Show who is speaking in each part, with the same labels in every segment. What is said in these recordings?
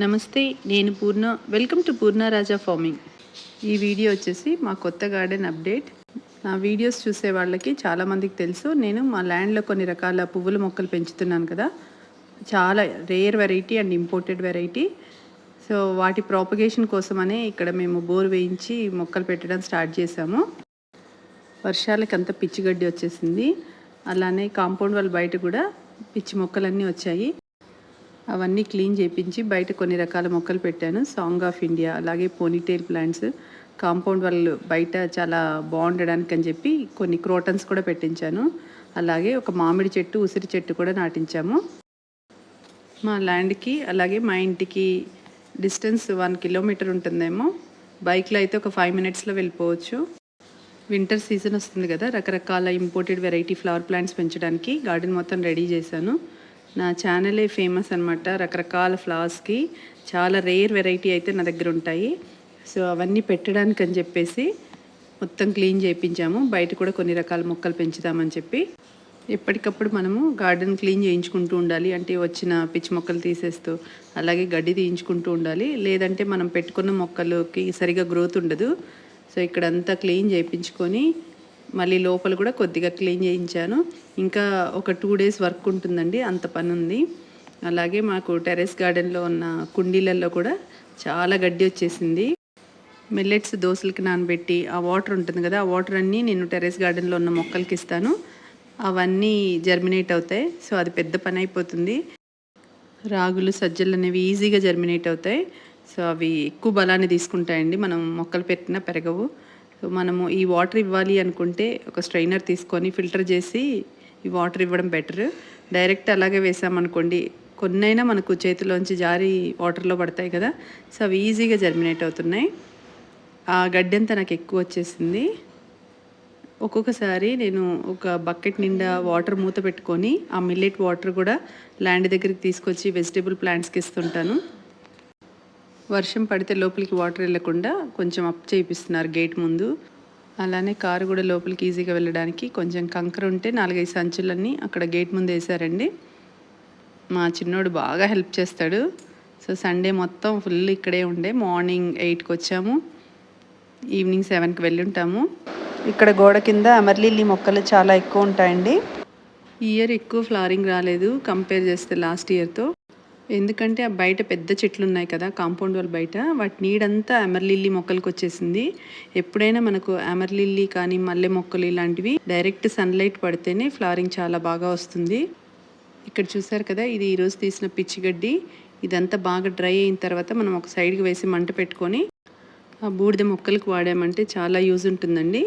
Speaker 1: నమస్తే నేను Purna. Welcome to Purnaraja farming ఈ వీడియో వచ్చేసి మా కొత్త గార్డెన్ అప్డేట్. నా వీడియోస్ చూసే వాళ్ళకి చాలామందికి తెలుసు. నేను మా ల్యాండ్లో కొన్ని రకాల పువ్వుల మొక్కలు పెంచుతున్నాను కదా. చాలా rare variety and imported variety so వాటి ప్రాపగేషన్ కోసమనే ఇక్కడ మేము బోర్ వేయించి మొక్కలు పెట్టడం స్టార్ట్ చేసాము వర్షాలకి అంత పిచ్చి గడ్డి వచ్చేసింది. అలానే కాంపౌండ్ వాళ్ళ బయట కూడా పిచ్చి మొక్కలన్నీ వచ్చాయి. అవన్నీ క్లీన్ చేయించి బయట కొన్ని రకాల మొక్కలు పెట్టాను. సాంగ్ ఆఫ్ ఇండియా అలాగే పోనీటైల్ ప్లాంట్స్ కాంపౌండ్ వాళ్ళు బయట చాలా బాగుండడానికి అని చెప్పి కొన్ని క్రోటన్స్ కూడా పెట్టించాను. అలాగే ఒక మామిడి చెట్టు ఉసిరి చెట్టు కూడా నాటించాము. మా ల్యాండ్కి అలాగే మా ఇంటికి డిస్టెన్స్ వన్ కిలోమీటర్ ఉంటుందేమో. బైక్లో అయితే ఒక ఫైవ్ మినిట్స్లో వెళ్ళిపోవచ్చు. వింటర్ సీజన్ వస్తుంది కదా రకరకాల ఇంపోర్టెడ్ వెరైటీ ఫ్లవర్ ప్లాంట్స్ పెంచడానికి గార్డెన్ మొత్తం రెడీ చేశాను. నా ఛానలే ఫేమస్ అనమాట రకరకాల ఫ్లవర్స్కి చాలా రేర్ వెరైటీ అయితే నా దగ్గర ఉంటాయి. సో అవన్నీ పెట్టడానికి అని చెప్పేసి మొత్తం క్లీన్ చేయించాము. బయట కూడా కొన్ని రకాల మొక్కలు పెంచుదామని చెప్పి. ఎప్పటికప్పుడు మనము గార్డెన్ క్లీన్ చేయించుకుంటూ ఉండాలి. అంటే వచ్చిన పిచ్చి మొక్కలు తీసేస్తూ అలాగే గడ్డి తీయించుకుంటూ ఉండాలి. లేదంటే మనం పెట్టుకున్న మొక్కలకి సరిగా గ్రోత్ ఉండదు. సో ఇక్కడంతా క్లీన్ చేయించుకొని మళ్ళీ లోపల కూడా కొద్దిగా క్లీన్ చేయించాను. ఇంకా ఒక టూ డేస్ వర్క్ ఉంటుందండి అంత పని ఉంది అలాగే మాకు టెరెస్ గార్డెన్లో ఉన్న కుండీలలో కూడా చాలా గడ్డి వచ్చేసింది. మిల్లెట్స్ దోశలకి నానబెట్టి ఆ వాటర్ ఉంటుంది కదా ఆ వాటర్ అన్నీ నేను టెరెస్ గార్డెన్లో ఉన్న మొక్కలకి ఇస్తాను. అవన్నీ జర్మినేట్ అవుతాయి సో అది పెద్ద పని అయిపోతుంది. రాగులు సజ్జలు అనేవి ఈజీగా జర్మినేట్ అవుతాయి. సో అవి ఎక్కువ బలాన్ని తీసుకుంటాయండి మనం మొక్కలు పెట్టినా పెరగవు. సో మనము ఈ వాటర్ ఇవ్వాలి అనుకుంటే ఒక స్ట్రైనర్ తీసుకొని ఫిల్టర్ చేసి ఈ వాటర్ ఇవ్వడం బెటర్ డైరెక్ట్ అలాగే వేసామనుకోండి కొన్నైనా మనకు చేతిలోంచి జారి వాటర్లో పడతాయి కదా? సో అవి ఈజీగా జర్మినేట్ అవుతున్నాయి. ఆ గడ్డి అంతా నాకు ఎక్కువ వచ్చేసింది. ఒక్కొక్కసారి నేను ఒక బకెట్ నిండా వాటర్ మూత పెట్టుకొని ఆ మిల్లెట్ వాటర్ కూడా ల్యాండ్ దగ్గరికి తీసుకొచ్చి వెజిటేబుల్ ప్లాంట్స్కి ఇస్తుంటాను. వర్షం పడితే లోపలికి వాటర్ వెళ్ళకుండా కొంచెం అప్ చేయిస్తున్నారు గేట్ ముందు. అలానే కారు కూడా లోపలికి ఈజీగా వెళ్ళడానికి కొంచెం కంకర ఉంటే నాలుగైదు సంచులన్నీ అక్కడ గేట్ ముందు వేసారండి మా చిన్నోడు బాగా హెల్ప్ చేస్తాడు. సో సండే మొత్తం ఫుల్ ఇక్కడే ఉండే. మార్నింగ్ ఎయిట్కి వచ్చాము. ఈవినింగ్ సెవెన్కి వెళ్ళి ఉంటాము ఇక్కడ గోడ కింద అమర్లిల్లీ మొక్కలు చాలా ఎక్కువ ఉంటాయండి. ఈ ఇయర్ ఎక్కువ ఫ్లవరింగ్ రాలేదు కంపేర్ చేస్తే లాస్ట్ ఇయర్తో. ఎందుకంటే ఆ బయట పెద్ద చెట్లు ఉన్నాయి కదా కాంపౌండ్ వాళ్ళ బయట వాటి నీడంతా అమర్లిల్లీ మొక్కలకు వచ్చేసింది. ఎప్పుడైనా మనకు అమర్లిల్లీ కానీ మల్లె మొక్కలు ఇలాంటివి డైరెక్ట్ సన్లైట్ పడితేనే ఫ్లవరింగ్ చాలా బాగా వస్తుంది. ఇక్కడ చూసారు కదా ఇది ఈరోజు తీసిన పిచ్చి గడ్డి ఇదంతా బాగా డ్రై అయిన తర్వాత మనం ఒక సైడ్కి వేసి మంట పెట్టుకొని ఆ బూడిద మొక్కలకు వాడామంటే చాలా యూజ్ ఉంటుందండి.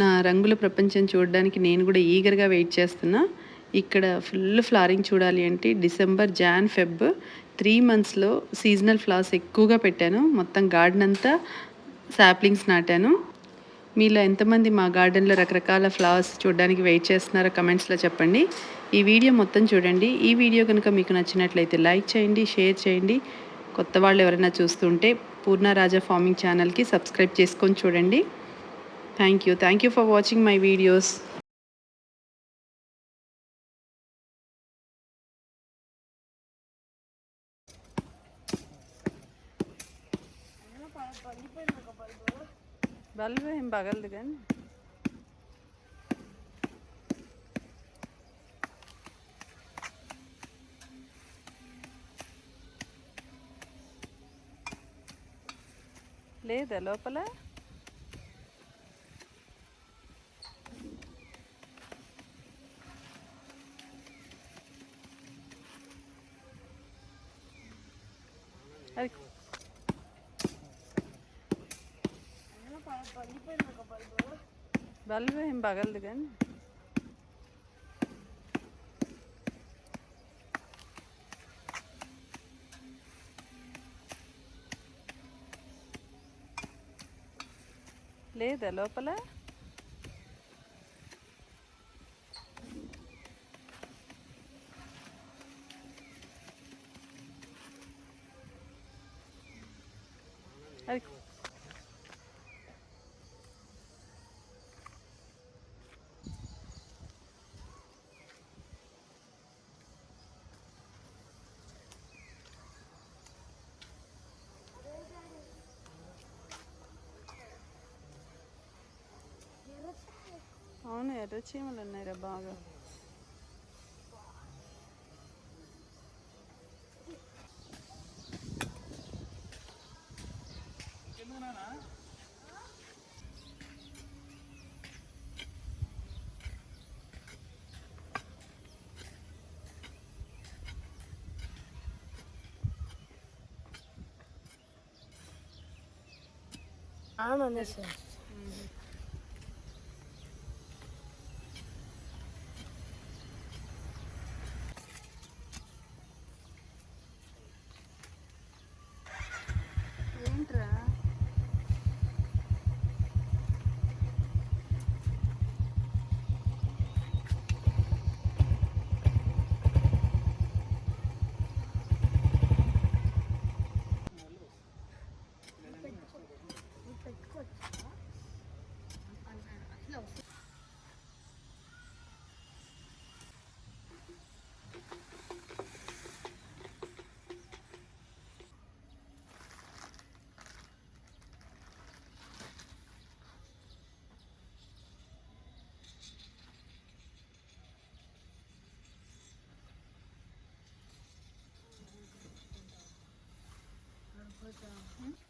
Speaker 1: నా రంగుల ప్రపంచం చూడడానికి నేను కూడా ఈగర్గా వెయిట్ చేస్తున్నా. ఇక్కడ ఫుల్ ఫ్లారింగ్ చూడాలి అంటే డిసెంబర్ జాన్ ఫెబ్. త్రీ మంత్స్లో సీజనల్ ఫ్లవర్స్ ఎక్కువగా పెట్టాను. మొత్తం గార్డెన్ అంతా సాప్లింగ్స్ నాటాను. మీలో ఎంతమంది మా గార్డెన్లో రకరకాల ఫ్లవర్స్ చూడడానికి వెయిట్ చేస్తున్నారో కమెంట్స్లో చెప్పండి. ఈ వీడియో మొత్తం చూడండి. ఈ వీడియో కనుక మీకు నచ్చినట్లయితే లైక్ చేయండి షేర్ చేయండి. కొత్త వాళ్ళు ఎవరైనా చూస్తుంటే పూర్ణ రాజా ఫార్మింగ్ ఛానల్కి సబ్స్క్రైబ్ చేసుకొని చూడండి. Thank you. Thank you for watching my videos. Bulb ఏం పగలదు కానీ లేదా లోపల అది బల్బు ఏం పగలదు కానీ లేదా లోపల అది అవును ఎర్ర చీమలు ఉన్నాయిరా బాగా.
Speaker 2: అవునండి సార్. 嗯。